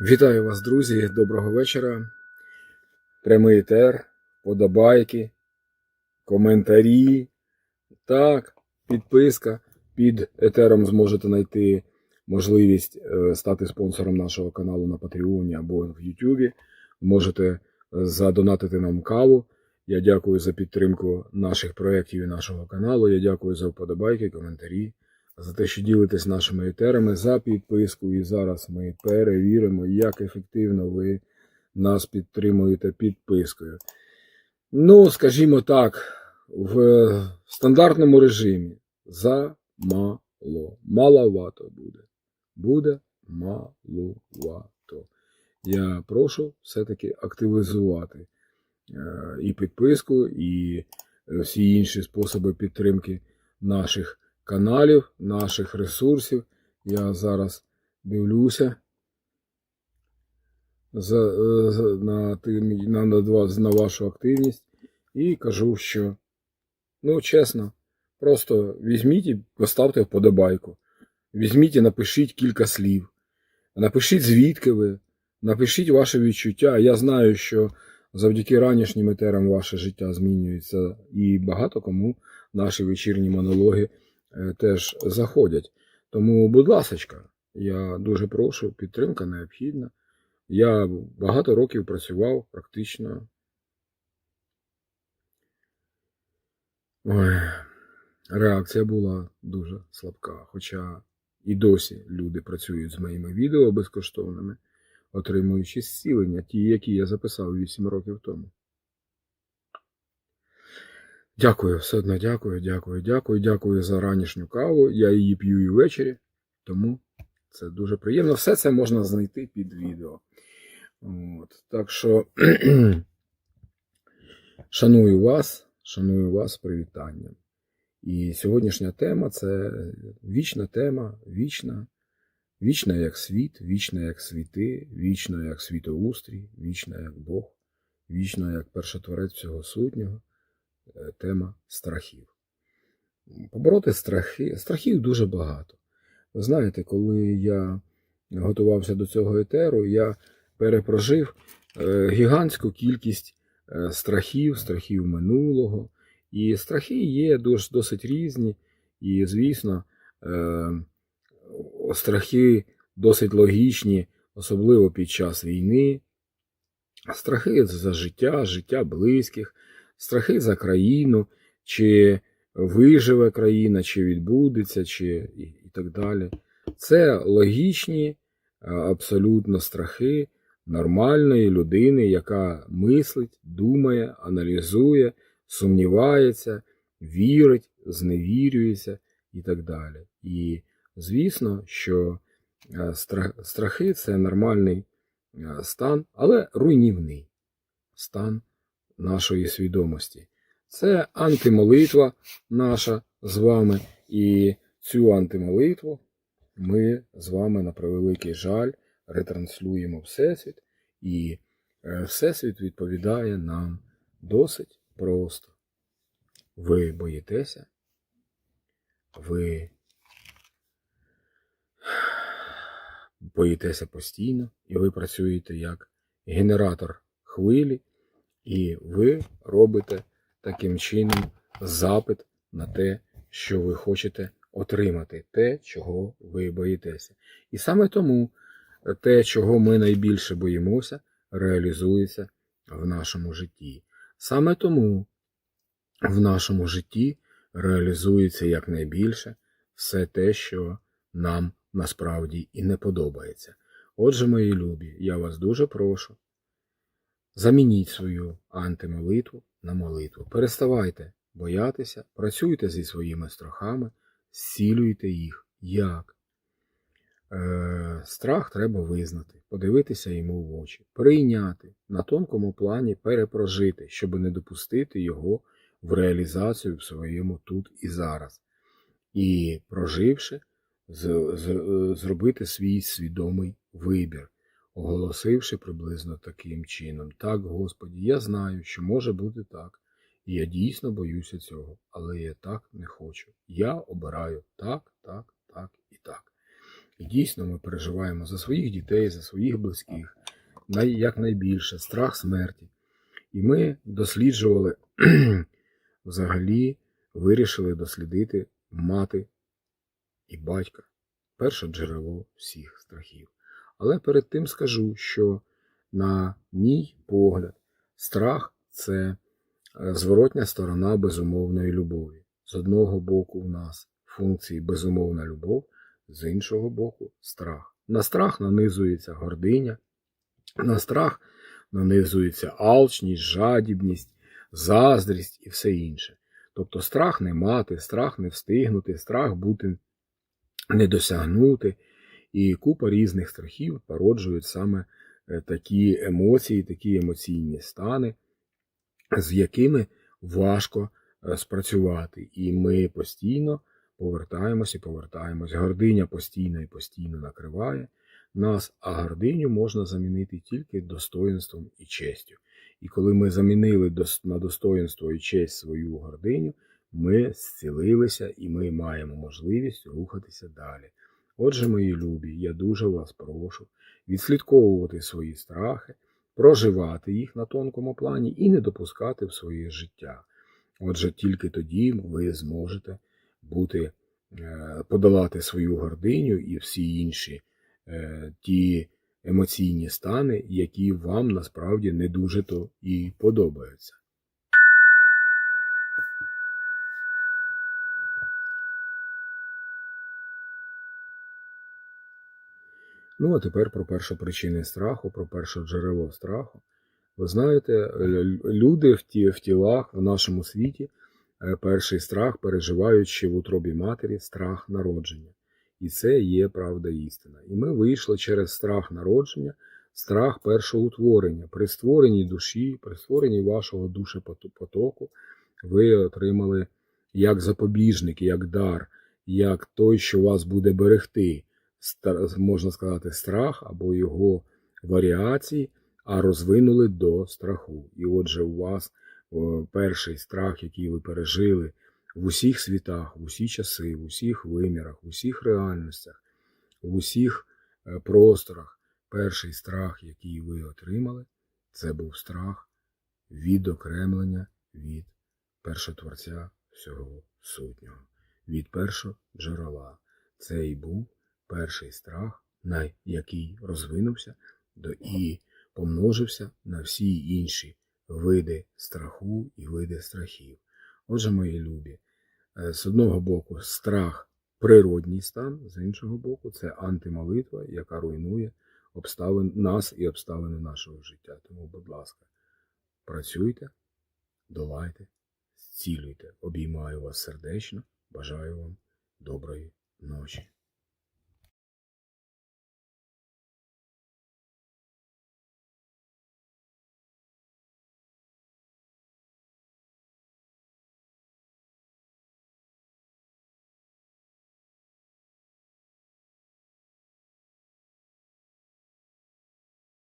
Вітаю вас, друзі! Доброго вечора. Прямий етер, подобайки, коментарі. Так, підписка. Під етером зможете знайти можливість е, стати спонсором нашого каналу на Патреоні або в Ютубі. Можете е, задонатити нам каву. Я дякую за підтримку наших проєктів і нашого каналу. Я дякую за вподобайки, коментарі, за те, що ділитесь нашими етерами, за підписку. І зараз ми перевіримо, як ефективно ви нас підтримуєте підпискою. Ну, скажімо так, в стандартному режимі замало. Маловато буде. Буде маловато. Я прошу все-таки активізувати е, і підписку, і всі інші способи підтримки наших каналів, наших ресурсів. Я зараз дивлюся за, е, на, на, на, на вашу активність і кажу, що, ну, чесно, просто візьміть і поставте вподобайку. Візьміть і напишіть кілька слів. Напишіть, звідки ви, напишіть ваше відчуття. Я знаю, що завдяки ранішнім етерам ваше життя змінюється, і багато кому наші вечірні монологи теж заходять. Тому, будь ласочка, я дуже прошу, підтримка необхідна. Я багато років працював практично. Ой, реакція була дуже слабка. Хоча і досі люди працюють з моїми відео безкоштовними, отримуючи зцілення, ті, які я записав 8 років тому. Дякую, все одно дякую, дякую, дякую, дякую за ранішню каву. Я її п'ю і ввечері, тому це дуже приємно. Все це можна знайти під відео. От, так що шаную вас, шаную вас привітанням. І сьогоднішня тема це вічна тема, вічна, вічна як світ, вічна як світи, вічна як світоустрій, вічна як Бог, вічна як першотворець всього сутнього, тема страхів. Побороти страхи, страхів дуже багато. Ви знаєте, коли я готувався до цього етеру, я перепрожив е, гігантську кількість е, страхів, страхів минулого. І страхи є дос- досить різні, і, звісно, е, страхи досить логічні, особливо під час війни. Страхи за життя, життя близьких, страхи за країну, чи виживе країна, чи відбудеться, чи і, так далі. Це логічні е, абсолютно страхи нормальної людини, яка мислить, думає, аналізує, сумнівається, вірить, зневірюється і так далі. І звісно, що е, страхи це нормальний е, стан, але руйнівний стан нашої свідомості. Це антимолитва наша з вами, і цю антимолитву ми з вами на превеликий жаль ретранслюємо Всесвіт, і е, Всесвіт відповідає нам досить просто. Ви боїтеся, ви боїтеся постійно, і ви працюєте як генератор хвилі, і ви робите таким чином запит на те, що ви хочете отримати, те, чого ви боїтеся. І саме тому те, чого ми найбільше боїмося, реалізується в нашому житті. Саме тому в нашому житті реалізується якнайбільше все те, що нам насправді і не подобається. Отже, мої любі, я вас дуже прошу. Замініть свою антимолитву на молитву. Переставайте боятися, працюйте зі своїми страхами, зцілюйте їх. Як? Е, страх треба визнати, подивитися йому в очі, прийняти, на тонкому плані перепрожити, щоб не допустити його в реалізацію в своєму тут і зараз. І проживши, з, з, е, зробити свій свідомий вибір, оголосивши приблизно таким чином: Так, Господі, я знаю, що може бути так, і я дійсно боюся цього, але я так не хочу. Я обираю так, так, так і так. І дійсно ми переживаємо за своїх дітей, за своїх близьких, якнайбільше страх смерті. І ми досліджували, взагалі вирішили дослідити мати і батька, перше джерело всіх страхів. Але перед тим скажу, що, на мій погляд, страх це е, зворотня сторона безумовної любові. З одного боку, у нас функції безумовна любов, з іншого боку, страх. На страх нанизується гординя, на страх нанизується алчність, жадібність, заздрість і все інше. Тобто страх не мати, страх не встигнути, страх бути не досягнути. І купа різних страхів породжують саме е, такі емоції, такі емоційні стани, з якими важко е, спрацювати. І ми постійно повертаємось і повертаємось. Гординя постійно і постійно накриває нас, а гординю можна замінити тільки достоїнством і честю. І коли ми замінили на достоїнство і честь свою гординю, ми зцілилися і ми маємо можливість рухатися далі. Отже, мої любі, я дуже вас прошу відслідковувати свої страхи, проживати їх на тонкому плані і не допускати в своє життя. Отже, тільки тоді ви зможете бути, е, подолати свою гординю і всі інші е, ті емоційні стани, які вам насправді не дуже то і подобаються. Ну, а тепер про першопричини страху, про перше джерело страху. Ви знаєте, люди в, ті, в тілах в нашому світі е, перший страх переживають ще в утробі матері страх народження. І це є правда істина. І ми вийшли через страх народження, страх першого утворення. При створенні душі, при створенні вашого душепотоку ви отримали як запобіжник, як дар, як той, що вас буде берегти можна сказати, страх або його варіації, а розвинули до страху. І отже, у вас перший страх, який ви пережили в усіх світах, в усі часи, в усіх вимірах, в усіх реальностях, в усіх е, просторах, перший страх, який ви отримали, це був страх відокремлення від першотворця всього сутнього, від першого джерела. Це і був перший страх, на який розвинувся до і помножився на всі інші види страху і види страхів. Отже, мої любі, е, з одного боку, страх природній стан, з іншого боку, це антимолитва, яка руйнує обставин нас і обставини нашого життя. Тому, будь ласка, працюйте, долайте, зцілюйте. Обіймаю вас сердечно, бажаю вам доброї ночі.